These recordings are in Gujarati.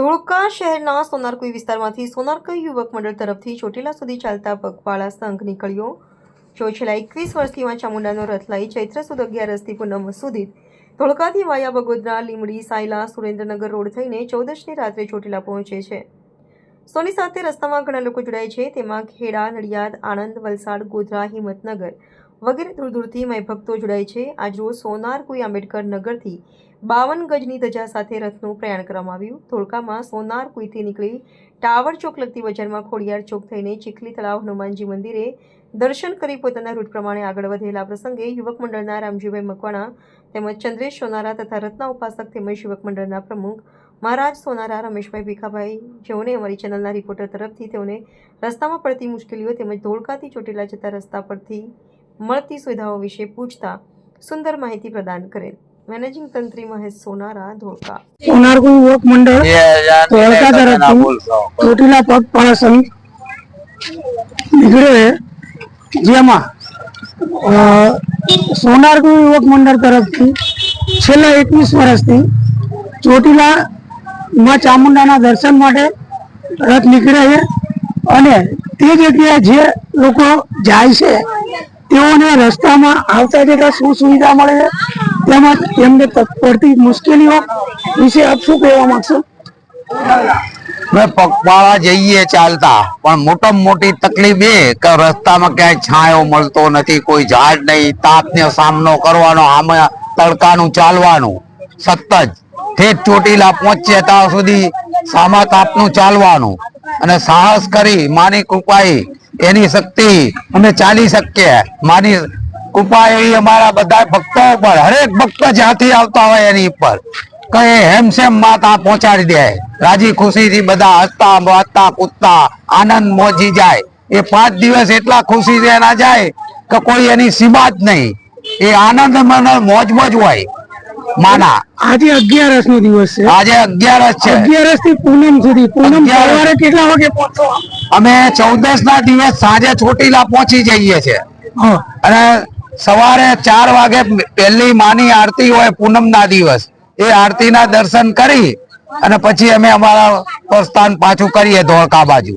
ધોળકા શહેરના સોનારકુઈ વિસ્તારમાંથી સોનારકુઈ યુવક મંડળ તરફથી ચોટીલા સુધી ચાલતા પગપાળા સંઘ નીકળ્યો. જો છેલ્લા એકવીસ વર્ષથી માં ચામુંડાનો રથ લઈ ચૈત્ર સુદ અગિયારસથી પૂનમ સુધી ધોળકાથી વાયા બગોદરા લીમડી, સાયલા, સુરેન્દ્રનગર રોડ થઈને ચૌદશની રાત્રે ચોટીલા પહોંચે છે. સોની સાથે રસ્તામાં ઘણા લોકો જોડાય છે. તેમાં ખેડા, નડિયાદ, આણંદ, વલસાડ, ગોધરા, હિંમતનગર વગેરે દૂર દૂરથી મય ભક્તો જોડાય છે. આજરોજ સોનાર કોઈ આંબેડકર નગરથી બાવન ગજની ધજા સાથે રથનું પ્રયાણ કરવામાં આવ્યું. ધોળકામાં સોનાર કુઈથી નીકળી ટાવર ચોક લગતી બજારમાં ખોડિયાર ચોક થઈને ચીખલી તળાવ હનુમાનજી મંદિરે દર્શન કરી પોતાના રૂટ પ્રમાણે આગળ વધેલા પ્રસંગે યુવક મંડળના રામજીભાઈ મકવાણા તેમજ ચંદ્રેશ સોનારા તથા રત્ના ઉપાસક તેમજ યુવક મંડળના પ્રમુખ મહારાજ સોનારા, રમેશભાઈ ભીખાભાઈ જેઓને અમારી ચેનલના રિપોર્ટર તરફથી તેઓને રસ્તામાં પડતી મુશ્કેલીઓ તેમજ ધોળકાથી ચોટેલા જતા રસ્તા પરથી મળતી સુવિધાઓ વિશે પૂછતા સુંદર માહિતી પ્રદાન કરેલ. મેનેજિંગ તંત્રી મહેશ સોનારા ધોળકા. સોનારકું યુવક મંડળ ધોળકા તરફથી ચોટીલા પગ સંઘ નીકળ્યો છે. જેમાં અ, યુવક મંડળ તરફથી છેલ્લા એકવીસ વર્ષથી ચોટીલા માં ચામુંડાના દર્શન માટે રથ નીકળે છે. અને તે જગ્યાએ જે લોકો જાય છે તેઓને રસ્તામાં આવતા જતા શું સુવિધા મળે છે. તેમજ તક- પડતી મુશ્કેલીઓ વિશે આપ શું કહેવા માંગશો? મેં પગપાળા જઈએ ચાલતા, પણ મોટામાં મોટી તકલીફ એ કે રસ્તામાં ક્યાંય છાંયો મળતો નથી, કોઈ ઝાડ નહીં, તાપનો સામનો કરવાનો, આમાં તડકાનું ચાલવાનું, સતત. ઠેઠ ચોટીલા પહોંચીએ ત્યાં સુધી સામા તાપનું ચાલવાનું. અને સાહસ કરી, માની કૃપાએ એની શક્તિ અમે ચાલી શકીએ. માની કૃપા એવી અમારા બધા ભક્તો ઉપર, હરેક ભક્ત જ્યાંથી આવતા હોય એની ઉપર, કઈ હેમસેમમાં ત્યાં પહોંચાડી દે. રાજી ખુશીથી બધા હસતા વાંચતા કૂદતા, આનંદ મોજી જાય. એ પાંચ દિવસ એટલા ખુશી ના જાય કે કોઈ એની સીમા જ નહીં. એ આનંદ મોજ મોજ હોય. માના આજે અગિયારસ નો દિવસ છે. આજે અગિયારસ છે. અગિયારસથી પૂનમ સુધી. પૂનમ સવારે કેટલા વાગે પહોંચો? અમે ચૌદસ ના દિવસ સાંજે ચોટીલા પહોંચી જઈએ છે હા. અને સવારે ચાર વાગે પહેલી માની આરતી હોય પૂનમ ના દિવસ. એ આરતી ના દર્શન કરી અને પછી અમે અમારા પ્રસ્થાન પાછું કરીએ ધોળકા બાજુ.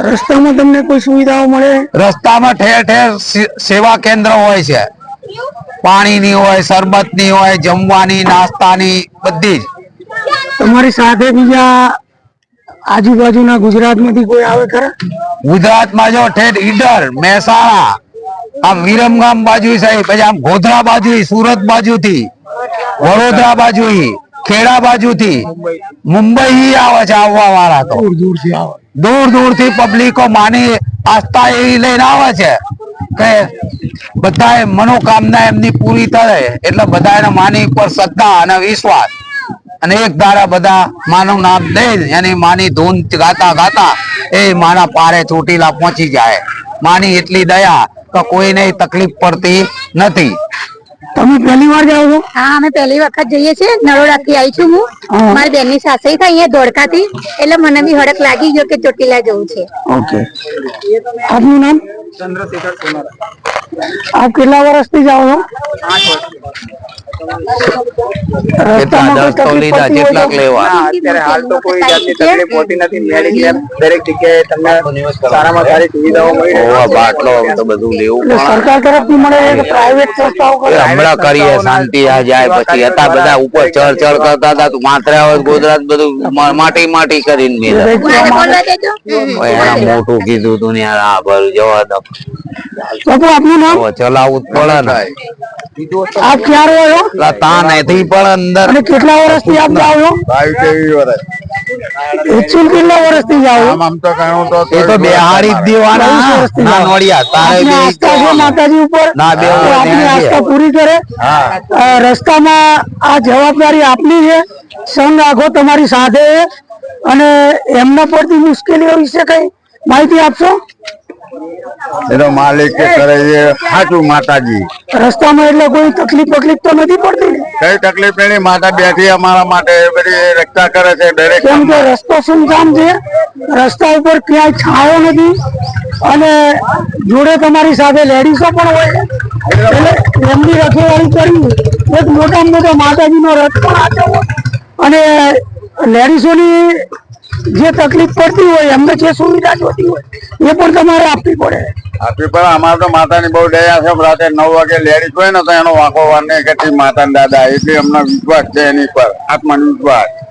રસ્તામાં તમને કોઈ સુવિધાઓ મળે? રસ્તામાં ઠેર ઠેર સેવા કેન્દ્ર હોય છે. પાણીની હોય શરબતની હોય જમવાની નાસ્તાની બધી જ. તમારી સાથે બીજા આજુબાજુના ગુજરાતમાંથી કોઈ આવે ખરા? ગુજરાતમાં જો ઠેઠ ઈડર મહેસાણા આમ વિરમગામ બાજુ સાહેબ પછી આમ ગોધરા બાજુ સુરત બાજુથી વડોદરા બાજુ ખેડા બાજુથી મુંબઈ આવે છે આવવા વાળા તો. દૂર દૂરથી પબ્લિકો માની આસ્થા એવી લઈને આવે છે કે બધાએ મનોકામના એમની પૂરી થાય એટલે બધાને માની ઉપર શ્રદ્ધા અને વિશ્વાસ. અને એક ધારા બધા માનું નામ દે એની માની ધૂન ગાતા ગાતા એ માના પારે ચોટીલા પહોંચી જાય. માની એટલી દયા તો કોઈને તકલીફ પડતી નથી. તમે પહેલી વાર જાઓ છો? હા અમે પહેલી વખત જઈએ છીએ. નરોડા થી આવી છું હું. મારી મારી બેનની સાસરી થાય અહીંયા ધોળકાથી. એટલે મને બી હડક લાગી ગયો કે ચોટીલા જવું છે. ઓકે. આપનું નામ? આપ કેટલા વર્ષથી જાઓ છો? રસ્તામાં કોઈ તકલીફ પડતી હોય તો અત્યારે હાલ તો કોઈ જાતની તકલીફ હોતી નથી. મેડિક્લેમ દરેક જગ્યાએ તમને સારામાં સારી સુવિધાઓ મળી રહે. છે. બાટલો તો બધું લેવું એટલે સરકાર તરફથી મળે છે કે પ્રાઇવેટ સંસ્થાઓ કરે? છે? હમણાં કરીએ શાંતિ આ જાય પછી. હતા બધા ઉપર ચડ ચડ કરતા હતા માત્ર માથરે આવે બધું માટી માટી કરીને મોટું કીધું તું ને આભાર આ ભર જવા દો. હવે ચલાવવું જ પડે ને. આપ ક્યાં રહો છો તાન પણ અંદર. અને કેટલા વર્ષથી આપ જાઓ છો? બાવીસ ત્રેવીસ વર્ષ. એકચુઅલ કેટલા વર્ષથી જાઓ છો? આમ આમ તો કહ્યું તો એ તો બેહાડી જ દેવાના ના નોડિયા તારે બી આસ્થા છે માતાજી ઉપર? ના, બે આપની આસ્થા પૂરી કરે? હા. રસ્તામાં આ જવાબદારી આપની છે? સંગ આખો તમારી સાથે અને એમના પડતી મુશ્કેલીઓ વિશે કઈ માહિતી આપશો? એ તો માલિક કરે છે સાચું માતાજી. રસ્તામાં એટલે કોઈ તકલીફ તકલીફ તો નથી પડતી કઈ તકલીફ નહીં માતા બેઠી અમારા માટે બધી રક્ષા કરે છે દરેક કેમ કે રસ્તો સુમસામ છે રસ્તા ઉપર ક્યાંય છાંયો નથી અને જોડે તમારી સાથે લેડીઝો પણ હોય એટલે એમની રખેવાળી કરવી એક મોટામાં મોટો માતાજીનો રથ પણ આચરવો અને લેડીઝોની જે તકલીફ પડતી હોય, એમને જે સુવિધા જોતી હોય, એ પણ તમારે આપવી પડે. આપવી પડે. અમારે તો માતાની બહુ દયા છે. રાતે નવ વાગે લેડીઝ હોય ને, તો એનો વાંકો વાર નહીં કે માતા દાદા એટલે અમને વિશ્વાસ છે એની પર. આત્મવિશ્વાસ